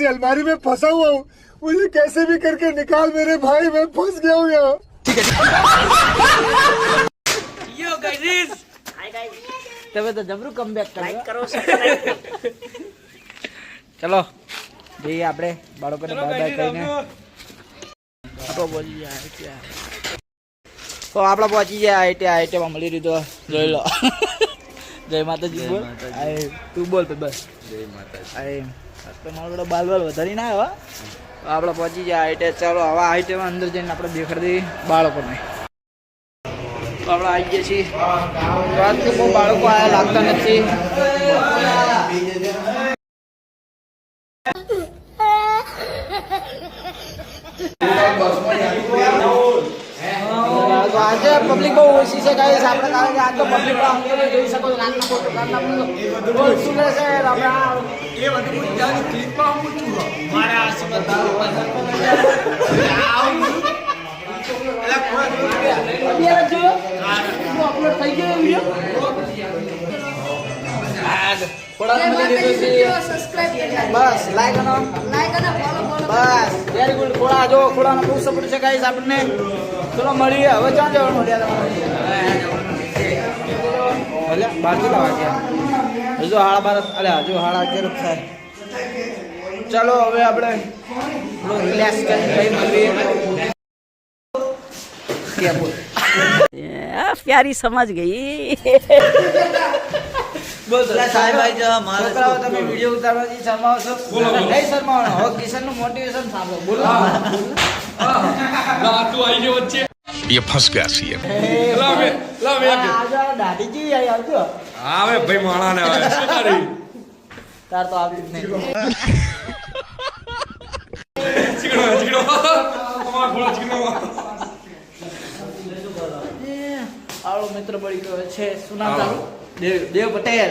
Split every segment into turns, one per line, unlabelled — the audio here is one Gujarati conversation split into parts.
से अलमारी में फंसा हुआ हूँ मुझे कैसे भी करके निकाल मेरे भाई मैं फंस गया हूँ यहाँ
યો ગાઈઝ
તમે તો જબરું કમબેક
લાઈક
કર્યો
કરો સબસ્ક્રાઇબ
ચલો જઈએ આપણે બાળકોને બાય બાય કહીને આપણો પહોંચી ગયા ITI. તો આપણે પહોંચી ગયા આઈટીઆઈ આઈટીઆઈમાં મળી લીધો જોઈ લો જય માતાજી બોલ આય, તું બોલ તો બસ જય માતાજી તો મારો બાલ બાલ વધારી ના આવ્યો આપણે પહોંચી ગયા આઈટે ચાલો, હવે આઈટીઆઈમાં અંદર જઈને આપણે દેખાડી દઈએ બાળકોને. આપડે આવી ગયા છીએ. વાત બહુ બાળકો આયા લાગતા નથી તો આજે પબ્લિક બહુ ઓછી છે કઈ આપણે કારણ કે આજ તો પબ્લિક તમે જોઈ શકો. છો. નાના ફોટો નાના શું કરે છે. આપણે અત્યારે જો અપલોડ થઈ ગયો વિડિયો થોડા મળી દીધું છે બસ લાઈક કરો બસ વેરી ગુડ ખોડા જો ખોડાનો બહુ સપોર્ટ છે ગાઈસ આપણને. ચલો મળીએ. હવે ક્યાં જવાનું? મળ્યા તમારે. બાર કેટલા વાગ્યા હજુ હાડા બાર અરે હજુ હાડા અગિયાર થાય. ચાલો હવે આપણે રિલેક્સ કરી ભાઈ મળીએ. કે બોલ?
પ્યારી સમજ ગઈ.
બોલ તો સાહેબ ભાઈ જો છોકરાઓ તમે વિડિયો ઉતારવાથી શરમાવો છો નહીં શરમાવાનો હવે કિશનનું મોટિવેશન સાંભળો બોલો
ये फंस गया सी
લાવે લાવે
આજે આ દાઢી જેવી આવી આવજો
આવે ભાઈ માણા ને આવે શું કરી
તાર તો આવતી જ નહીં
ચીકણો ચીકણો અમાર થોડા ચીકણો
આવડો મિત્ર બળી ગયો છે શું નામ તારું દેવ દેવ પટેલ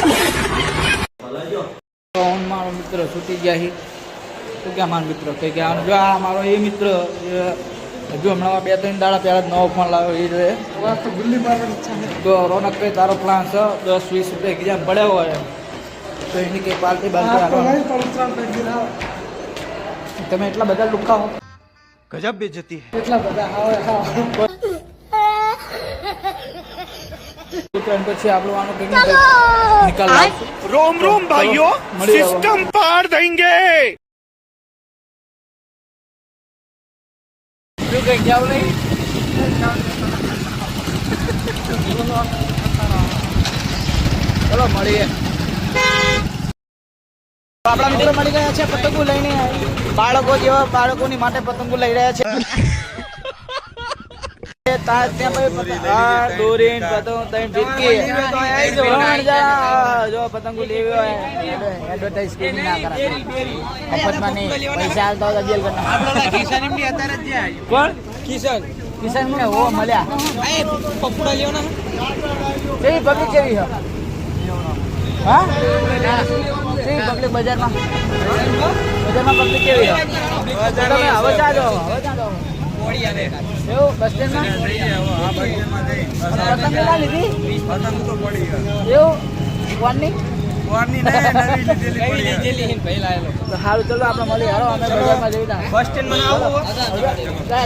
મારો મિત્ર છૂટી ગયા છે તો કે મારો મિત્ર? કહી ગયા જો આ મારો એ મિત્ર હજુ હમણાં બે ત્રણ દાડા પહેલાં જ નવો ફોન લાવ્યો એ તો રોનક ભાઈ તારો પ્લાન છે દસ વીસ રૂપિયા એક્ઝામ પડ્યો હોય તો એની કંઈ પાર્ટી બાલટી તમે એટલા બધા લુકાવો
ગજબ બેજતી
એટલા બધા
રોમ રોમ
ભાઈઓ સિસ્ટમ પાર દેંગે ચલો મળીએ. આપણા મિત્રો મળી ગયા છે પતંગો લઈને. બાળકો જેવા બાળકોની માટે પતંગો લઈ રહ્યા છે. પતંગ- લેવી હોય એડવર્ટાઇઝ કરી ના કિશન કિશન મને ઓ મળ્યા બજારમાં બજારમાં પબ્લિક કેવી હવે ચા હવે ચા જાઓ એવું બસ સ્ટેન્ડમાં? લીધી? એવું? કોણની સારું ચલો આપણે મળી. હાલો અમે બજારમાં જઈ બસ સ્ટેન્ડમાં આવું.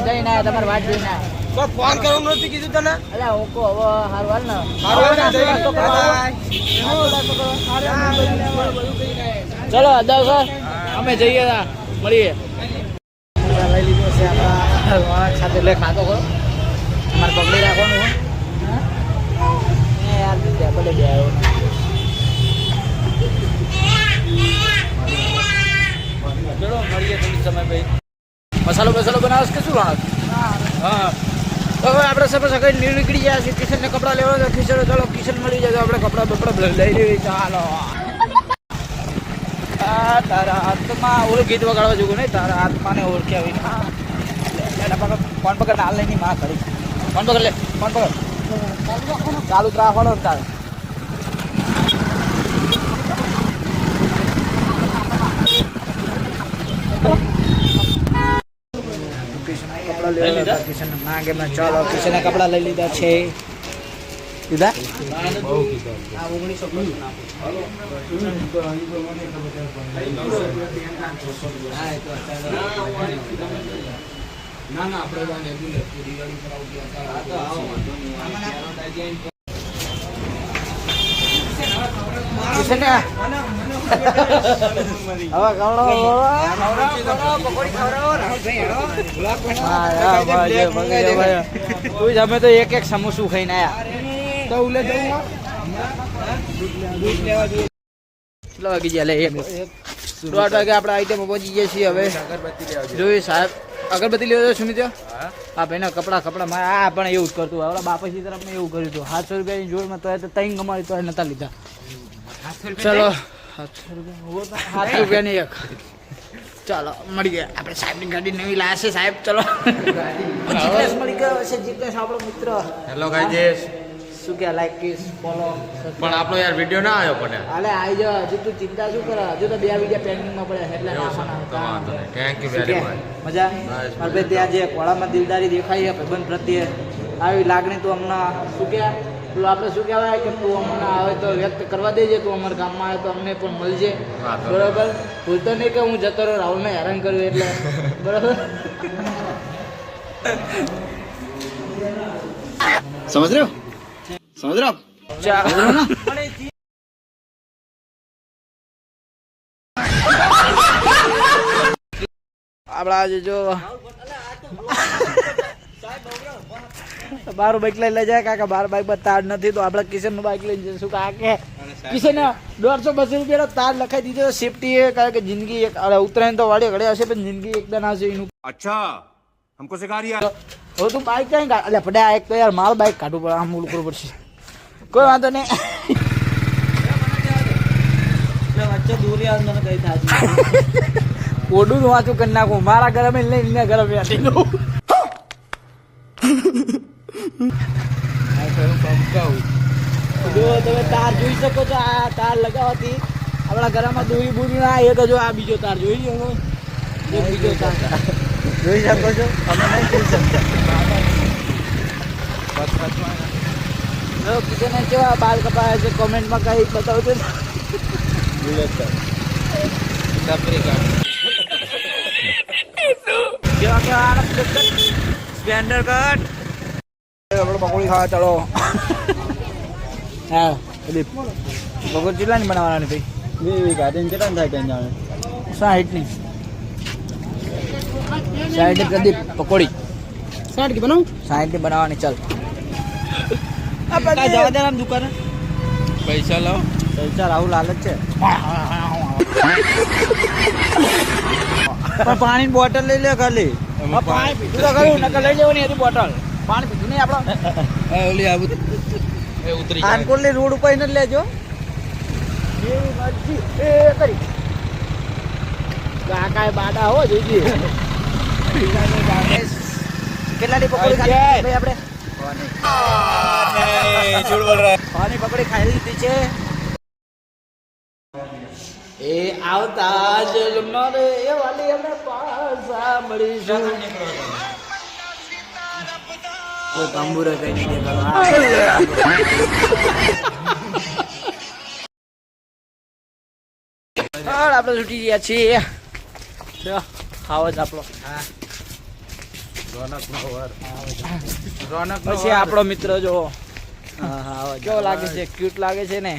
જઈને આયા તમારે વાત જઈને
ફોન કરવાનું નથી કીધું તને?
અલ્યા હું કહું હવે હારું હાલ ને. ચલો દસ અમે જઈએ મળીએ. વાળા સાથે એટલે ખાતો કરો અમારે પકડી રાખવાનું હોય યાર ભલે બે આવ્યો ચલો મળીએ થોડી સમય ભાઈ મસાલો મસાલો બનાવશ કે શું હા. હવે આપણે સપોઝ સગઈ નીકળી ગયા છે, કિશનને કપડાં લેવા કિશન ચાલો કિશન મળી જાય તો આપણે કપડાં બપડા લઈ લઈએ. ચાલો. તારા આત્મા ઓળખી વગાડવા જેવું નહીં, તારા આત્માને ઓળખ્યા વિના. ફોન પકડ હાલ નહીં માં કરી. ફોન પકડ લે ફોન પકડ. ચાલુ જ રાખવાનો તારે કપડા લઈ લીધા કિશન ના કે મેં ચાલો કિશને કપડા લઈ લીધા છે. લીધા કિશને હવે તું અમે તો એક એક સમોસું ખાઈને આયા. તો ઉલે જવું કેટલા વાગી ગયા લે? એક. દોઢ વાગે આપણે આઈટમ પહોંચી ગયા છીએ હવે. જોયું સાહેબ. અગરબત્તી લેવો છું સુમિત હા. ભાઈ કપડા કપડા મારે આ પણ એવું જ કરતું આપણા બાપાજી તરફ મેં એવું કર્યું હતું? સાતસો રૂપિયાની જોડમાં તો એ તો તો એ નતા લીધા. ચલો. સાતસો રૂપિયા સાત રૂપિયાની એક. ચાલો મળી ગયા. આપણે સાહેબની ગાડી નવી લાયા છે સાહેબ. ચલો. જીગ્નેશ મળી ગયો છે જીગ્નેશ આપણો મિત્ર.
હેલો ગાઈઝ
શું કે લાઈક કે ફોલો
પણ આપણો યાર વિડિયો ના આવ્યો પણ
અલે આવી જો હજુ તું ચિંતા શું કરે? હજુ તો બે વિડિયો પેન્ડિંગમાં પડે એટલે
ના આવવાના થેન્ક યુ વેરી મચ
મજા? મારા ભાઈ ત્યાં જે કોળામાં દિલદારી દેખાય છે ભાઈબંધ પ્રત્યે. આવી લાગણી તો હમણાં શું કે? પેલું આપણે શું કહેવાય કે તું અમને આવે તો વ્યક્ત કરવા દેજે તું અમારા ગામમાં આવે તો અમને પણ મળજે. બરોબર? ભૂલ તો નહીં કે હું જતો રહ્યો રાહુલને હેરાન કર્યું એટલે. બરોબર?
સમજ રહ્યો?
સમજ રહો આપડા જો બારું બાઈક લઈ લઈ જાય કાકા બાર બાઈક પર તાર નથી તો આપડે કિશનનું બાઈક લઈને જઈશું. કાકે કિશન દોઢસો બસો રૂપિયા તાર લખાઈ દીધો સેફટી એ કારણ કે જિંદગી એક અરે ઉત્તરાયણ તો વાળી ઘડે હશે પણ જિંદગી એકદમ હશે એનું.
અચ્છા હમકો સિખા
હવે તું બાઈક કઈ કાઢ એટલે પડ્યા એક તો યાર મારું બાઈક કાઢવું પડે આમ ઉલકું પડશે. કોઈ વાંધો નહીં. ઓડું નું વાંચું કરી નાખું. મારા ગરમે લઈને ગરમ બેઠી દઉં તમે તાર જોઈ શકો છો, આ તાર લગાવવાથી આપણા ઘરમાં દોરી બુરી ના એક જો આ બીજો તાર જોઈ લો બીજો તાર. જોઈ શકો છો. અમે નહીં જોઈ શકતા જો કિશને કેવા બાલ કપાયા છે કોમેન્ટમાં કઈ બતાવજો ને. કેવા કેવા સ્પ્લેન્ડર કટ. આપણે પકોડી ખાવા ચાલો. હા પ્રદીપ પકોડી બનાવવાની ભાઈ. ગાર્ડન કેટલા થાય ત્યાં જાણે? સાઠની સાઠ પ્રદીપ પકોડી. સાઠ की બનાવું? બનાવવાની ચાલ. જવા દે દુકાને?
પૈસા લાવો.
પૈસા રાહુલ હાલત છે. પણ પાણી બોટલ લઈ લે ખાલી. પાણી પીધું તો ખરું નકર લઈ લેવાની હતી બોટલ. પાણી પીધું નહીં આપણો.
ઓલી આવું એ ઉતરી જાય.
રોડ ઉપર જ લેજો. એ કરી. કાકા બાડા હો જોઈજે પકોડી ખાધી? આપણે પાણી પકોડી ખાઈ લીધી છે. એ આવતા જ મારે એ વાલી અમે પાસા મળીશું. કોઈ તંબુરે કઈ નહીં દેખાડો. આપણે છૂટી ગયા છીએ. રોનક આવો જ આપણો. પછી આપણો મિત્ર જો. હા હા આવો. કેવો લાગે છે ક્યુટ લાગે છે ને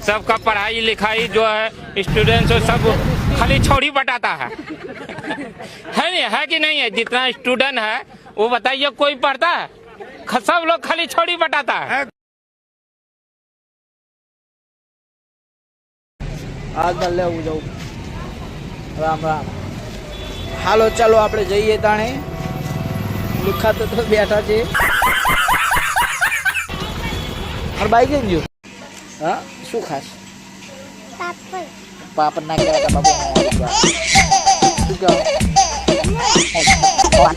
सबका पढ़ाई लिखाई जो है स्टूडेंट्स को सब खाली छोड़ी बटाता है है नहीं है कि नहीं है जितना स्टूडेंट है वो बताइए कोई पढ़ता है ख- सब लोग खाली छोड़ी बटाता है
આગળ લેવું જવું રામ રામ હાલો ચાલો આપણે જઈએ તાણે લુખા તો તો બેઠા છે Perbaik aja. Ha? Sukhas. Papel. Papel nak kata apa pun Juga. Oh,